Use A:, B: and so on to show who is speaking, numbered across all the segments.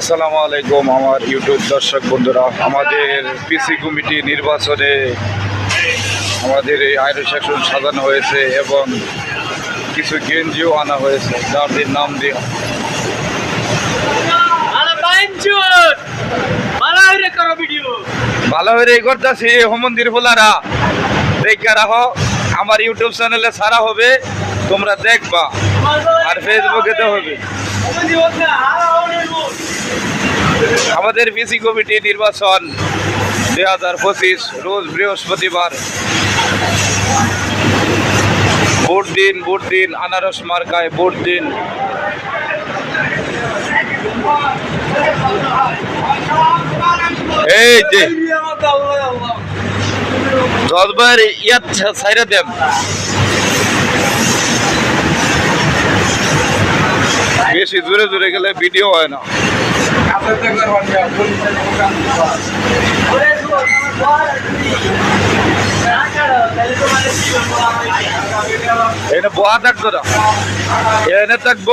A: আসসালামু আলাইকুম আমার ইউটিউব দর্শক বন্ধুরা। আমাদের পিসি কমিটি নির্বাচনে আমাদের এই আইন সেকশন সাজানো হয়েছে এবং কিছু গেঞ্জিও আনা হয়েছে যাদের নাম দিয়ে
B: ভালো
A: হয়ে করতেছি হোমন্দির ফোলারা। দেখে রাখো, আমার ইউটিউব চ্যানেলে সারা হবে, তোমরা দেখবা। আর ফেসবুকে তো হবে। আমাদের পিসি কমিটি নির্বাচন দুই হাজার পঁচিশ রোজ বৃহস্পতিবার। ভোট দিন ভোট দিন, আনারস মার্কায় ভোট দিন। এই যে দশবার ইয়াত সাইরা দেন বেশি জোরে জোরে গেলে ভিডিও হয় না। বহা থাকতো না এনে থাকব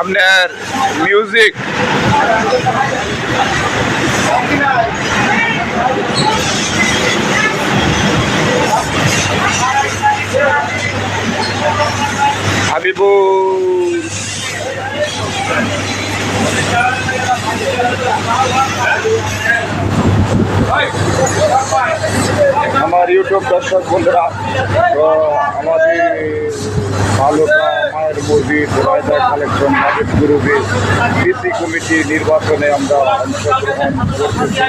A: আপনার মিউজিক হাবিবুর ইউটিউব দর্শক বন্ধুরা, তো আমাদের ভালোটা মায়ের মসজিদ রায়দা কালেকশন মাজিদ গ্রুপে পিসি কমিটি নির্বাচনে আমরা অংশগ্রহণ করতেছি।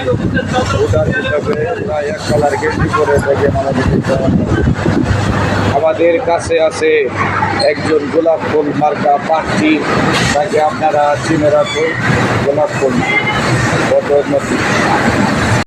A: ভোটার হিসাবে প্রায় এক কালার গেঞ্জি করে দেখেন আমাদের আমাদের কাছে আছে একজন গোলাপ ফুল মার্কা প্রার্থী তাকে আপনারা চিনে রাখুন, গোলাপ ফুল।